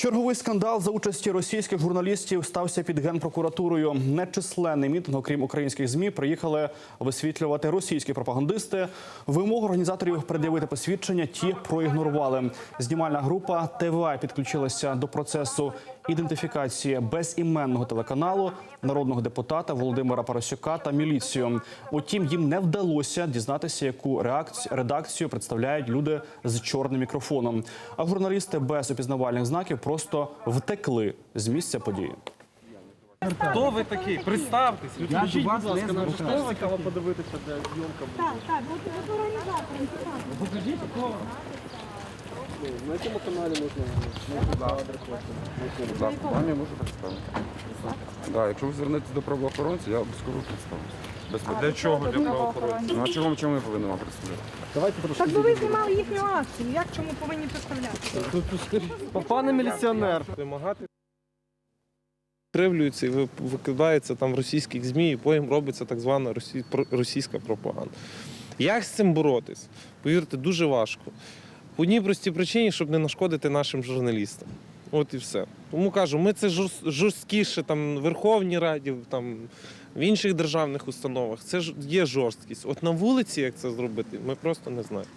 Черговий скандал за участі російських журналістів стався під генпрокуратурою. Нечисленний мітинг, окрім українських змі, приїхали висвітлювати російські пропагандисти. Вимогу організаторів пред'явити посвідчення ті проігнорували. Знімальна група ТВА підключилася до процесу ідентифікації безіменного телеканалу народного депутата Володимира Парасюка та міліцію. Утім, їм не вдалося дізнатися, яку реакцію редакцію представляють люди з чорним мікрофоном. А журналісти без опізнавальних знаків просто втекли з місця події. Хто ви такий? Представтесь. Відключіть, будь ласка, нам хто ви цікаво подивитися, де зйомка буде. Так, так, от, цікаво. Покажіть, хто. На якому каналі можна Так, вам я можу представити. Да, якщо ви звернетеся до правоохоронця, я обов'язково представлюся. Без питань. Для чого для правоохоронців? Ну, а чому, чому я повинен вам представляти? Давайте трошки. Так би ви знімали їхню акцію. Як чому повинні представляти? Пане міліціонер. Вимагати. Кривлюються і ви- викидається там в російських ЗМІ, і потім робиться так звана російська пропаганда. Як з цим боротись? Повірте, дуже важко. Одній простій причині, щоб не нашкодити нашим журналістам. От і все. Тому кажу, ми це жорст- жорсткіше там в Верховній Раді, там в інших державних установах. Це ж є жорсткість. От на вулиці, як це зробити, ми просто не знаємо.